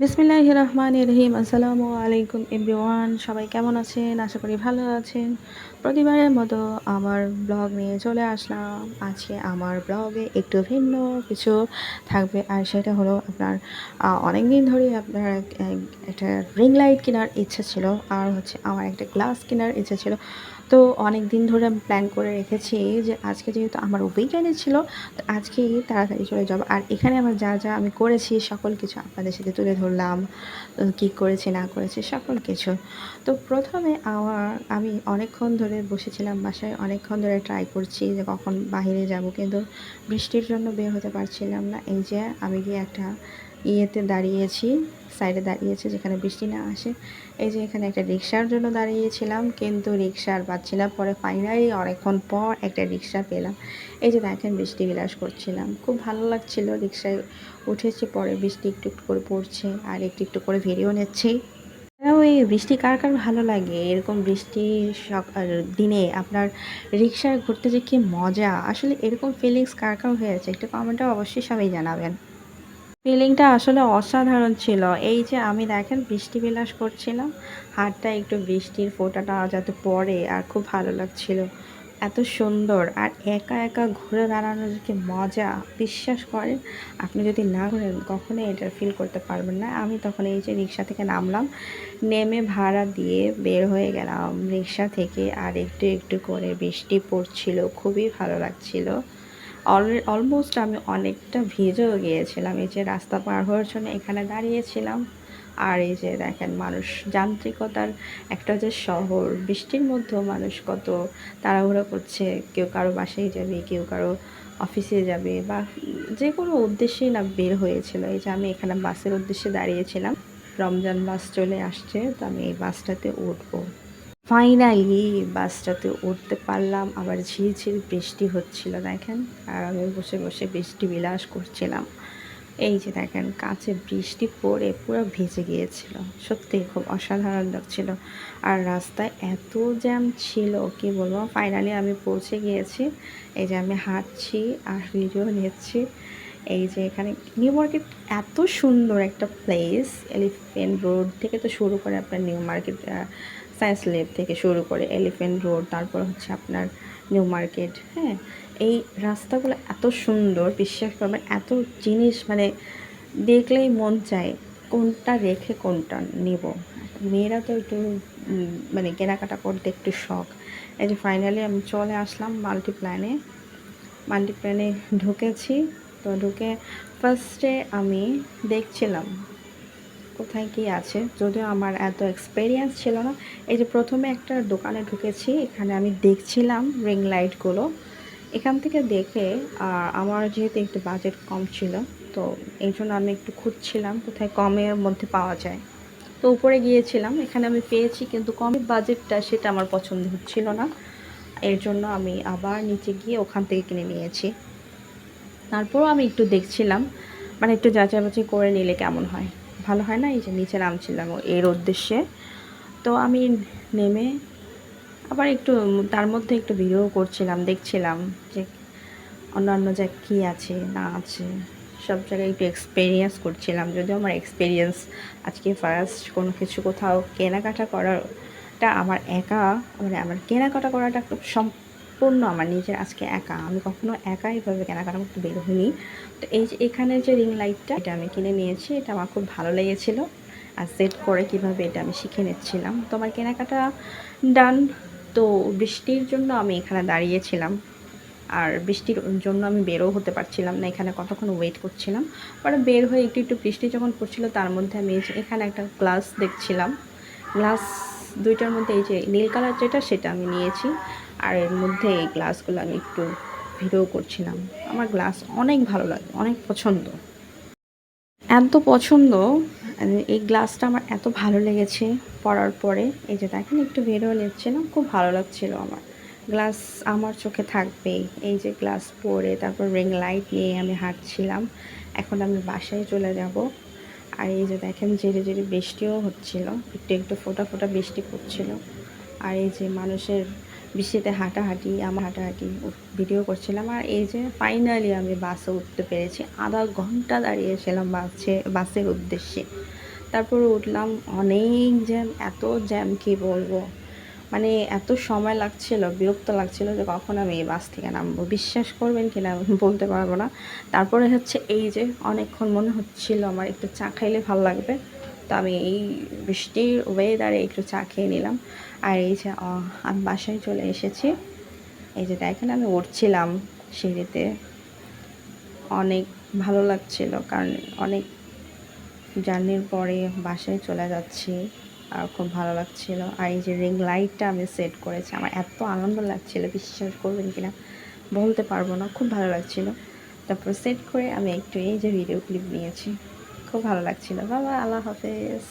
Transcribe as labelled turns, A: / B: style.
A: বিসমিল্লাহ রহমান রহিম আসসালামু আলাইকুম এভরিওয়ান। সবাই কেমন আছেন? আশা করি ভালো আছেন। প্রতিবারের মতো আমার ব্লগ নিয়ে চলে আসলাম। আজকে আমার ব্লগে একটু ভিন্ন কিছু থাকবে, আর সেটা হলো আপনার অনেক দিন ধরে আপনার এক- এক- একটা রিং লাইট কেনার ইচ্ছা ছিল, আর হচ্ছে আমার একটা গ্লাস কেনার ইচ্ছা ছিল। তো অনেক দিন ধরে আমি প্ল্যান করে রেখেছি যে আজকে যেহেতু আমার উইকেন্ডে ছিল, তো আজকেই তাড়াতাড়ি চলে যাব। আর এখানে আমার যা যা আমি করেছি, সকল কিছু আপনাদের সাথে তুলে ধরলাম কী করেছি, না করেছি, সকল কিছু। তো প্রথমে আমার, আমি অনেকক্ষণ ধরে বসেছিলাম বাসায়, অনেকক্ষণ ধরে ট্রাই করছি যে কখন বাহিরে যাব, কিন্তু বৃষ্টির জন্য বের হতে পারছিলাম না। এই যে আমি গিয়ে একটা ইয়েতে দাঁড়িয়েছি সাইডে দাঁড়িয়েছি যেখানে বৃষ্টি না আসে। এই যে এখানে একটা রিক্সার জন্য দাঁড়িয়েছিলাম, কিন্তু রিক্সা আর পাচ্ছি না পরে ফাইনালি অনেকক্ষণ পর একটা রিক্সা পেলাম। এই যে দেখেন বৃষ্টি বিলাস করছিলাম। খুব ভালো লাগছিল, রিক্সায় উঠেছি, পরে বৃষ্টি একটু একটু করে পড়ছে, আর একটু একটু করে ভিডিও নিচ্ছি। ওই বৃষ্টি কার কার ভালো লাগে? এরকম বৃষ্টি সকাল দিনে আপনার রিক্সায় ঘুরতে যে কি মজা? আসলে এরকম ফিলিংস কার কার হয়েছে একটু কমেন্টে অবশ্যই সবাই জানাবেন। ফিলিংটা আসলে অসাধারণ ছিল। এই যে আমি দেখেন বৃষ্টি বিলাস করছিলাম, হাতটা একটু বৃষ্টির ফোঁটাটা যাতে পড়ে আর খুব ভালো লাগছিল। এত সুন্দর আর একা একা ঘুরে বেড়ানোর যে মজা, বিশ্বাস করেন? আপনি যদি না ঘুরেন, কখনোই এটা ফিল করতে পারবেন না। আমি তখন এই যে রিক্সা থেকে নামলাম, নেমে ভাড়া দিয়ে বের হয়ে গেলাম রিক্সা থেকে আর একটু একটু করে বৃষ্টি পড়ছিল, খুবই ভালো লাগছিল। অলমোস্ট আমি অনেকটা ভিজেও গিয়েছিলাম। এই যে রাস্তা পার হওয়ার জন্য এখানে দাঁড়িয়েছিলাম। আর এই যে দেখেন, মানুষ, যান্ত্রিকতার একটা যে শহর, বৃষ্টির মধ্যেও মানুষ কত তাড়াহুড়ো করছে। কেউ কারও বাসায় যাবে, কেউ কারও অফিসে যাবে বা যে কোনো উদ্দেশ্যেই না বের হয়েছিল। এই যে আমি এখানে বাসের উদ্দেশ্যে দাঁড়িয়েছিলাম। রমজান বাস চলে আসছে, তো আমি এই বাসটাতে উঠবো। ফাইনালি বাসটাতে উঠতে পারলাম। আবার ঝিরঝির বৃষ্টি হচ্ছিল, দেখেন। আর আমি বসে বসে বৃষ্টি বিলাস করছিলাম। এই যে দেখেন কাছে বৃষ্টি পড়ে পুরো ভিজে গিয়েছিল। সত্যি খুব অসাধারণ লাগছিল। আর রাস্তায় এত জ্যাম ছিল, কি বলব? ফাইনালি আমি পৌঁছে গিয়েছি। এই যে আমি হাঁটছি আর ভিডিও নিচ্ছি। এই যে এখানে নিউ মার্কেট এত সুন্দর একটা প্লেস এলিফেন্ট রোড থেকে তো শুরু করে আপনার নিউ মার্কেট সায়েন্স ল্যাব থেকে শুরু করে এলিফেন্ট রোড তারপর হচ্ছে আপনার নিউ মার্কেট হ্যাঁ? এই রাস্তাগুলো এত সুন্দর, বিশ্বাস করবেন, এত জিনিস মানে দেখলেই মন চায় কোনটা রেখে কোনটা নেব। মেয়েরা তো একটু মানে কেনাকাটা করতে একটু শখ। এই যে ফাইনালি আমি চলে আসলাম মাল্টিপ্ল্যানে মাল্টিপ্ল্যানে ঢুকেছি। তো ঢুকে ফার্স্টে আমি দেখছিলাম কোথায় কি আছে। যদিও আমার এত এক্সপেরিয়েন্স ছিল না। এই যে প্রথমে একটা দোকানে ঢুকেছি, এখানে আমি দেখছিলাম রিং লাইটগুলো এখান থেকে দেখে আমার যেহেতু একটু বাজেট কম ছিল, তো এই জন্য আমি একটু খুঁজছিলাম কোথায় কমের মধ্যে পাওয়া যায়। তো উপরে গিয়েছিলাম, এখানে আমি পেয়েছি, কিন্তু কমের বাজেটটা সেটা আমার পছন্দ হচ্ছিল না। এর জন্য আমি আবার নিচে গিয়ে ওখান থেকে কিনে নিয়েছি। তারপরও আমি একটু দেখছিলাম মানে একটু যাচাই বাছাই করে নিলে কেমন হয়। ভালো হয় না এই যে নিচে নামছিলাম এর উদ্দেশ্যে। তো আমি নেমে আবার একটু তার মধ্যে একটু ভিডিও করছিলাম, দেখছিলাম যে অন্যান্য যা কী আছে, না আছে, সব জায়গায় একটু এক্সপেরিয়েন্স করছিলাম। যদিও আমার এক্সপেরিয়েন্স আজকে ফার্স্ট কোনো কিছু কোথাও কেনাকাটা করাটা আমার একা মানে আমার কেনাকাটা করাটা খুব সম্পূর্ণ আমার নিজের, আজকে একা। আমি কখনো একা এভাবে কেনাকাটা করতে বের হইনি। তো এই যে এখানে যে রিং লাইটটা এটা আমি কিনে নিয়েছি। এটা আমার খুব ভালো লেগেছিল। আর সেট করে কীভাবে এটা আমি শিখে নিচ্ছিলাম। তো আমার কেনাকাটা ডান তো বৃষ্টির জন্য আমি এখানে দাঁড়িয়েছিলাম। আর বৃষ্টির জন্য আমি বেরও হতে পারছিলাম না। এখানে কতক্ষণ ওয়েট করছিলাম? পরে বের হয়ে একটু একটু বৃষ্টি যখন পড়ছিল, তার মধ্যে আমি এখানে একটা গ্লাস দেখছিলাম। গ্লাস দুইটার মধ্যে এই যে নীল কালার যেটা, সেটা আমি নিয়েছি। আর এর মধ্যে এই গ্লাসগুলো আমি একটু ভিডিও করছিলাম। আমার গ্লাস অনেক ভালো লাগে, অনেক পছন্দ। এত পছন্দ এই গ্লাসটা আমার এত ভালো লেগেছে পরার পরে। এই যে দেখেন, একটু ভিডিও নিচ্ছিলাম, খুব ভালো লাগছিল আমার। গ্লাস আমার চোখে থাকবেই এই যে গ্লাস পরে, তারপর রিং লাইট নিয়ে আমি হাঁটছিলাম। এখন আমি বাসায় চলে যাব। আর এই যে দেখেন জেরে জেরে বৃষ্টিও হচ্ছিল। একটু একটু ফোটা ফোটা বৃষ্টি পড়ছিল। আর এই যে মানুষের বৃষ্টিতে হাঁটাহাঁটি আমার হাঁটাহাঁটি ভিডিও করছিলাম। আর এই যে ফাইনালি আমি বাসে উঠতে পেরেছি। আধা ঘণ্টা দাঁড়িয়ে ছিলাম বাসে বাসের উদ্দেশ্যে। তারপরে উঠলাম, অনেক জ্যাম এত জ্যাম কি বলব? মানে এত সময় লাগছিল, বিরক্ত লাগছিল যে কখন আমি এই বাস থেকে নামবো। বিশ্বাস করবেন কি না বলতে পারব না। তারপরে হচ্ছে এই যে অনেকক্ষণ মনে হচ্ছিল আমার একটু চা খাইলে ভালো লাগবে। তো আমি এই বৃষ্টির ওয়েদারে একটু চা খেয়ে নিলাম। আর এই যে আমি বাসায় চলে এসেছি। এই যে দেখেন, আমি উঠছিলাম সিঁড়িতে। অনেক ভালো লাগছিল, কারণ অনেক জার্নির পরে বাসায় চলে যাচ্ছি। আর খুব ভালো লাগছিল। আর এই যে রিং লাইটটা আমি সেট করেছি, আমার এত আনন্দ লাগছিল, বিশ্বাস করবেন কিনা বলতে পারব না, খুব ভালো লাগছিল। তারপর সেট করে আমি একটু এই যে ভিডিও ক্লিপ নিয়েছি, খুব ভালো লাগছিল। বাবা, আল্লাহ হাফেজ।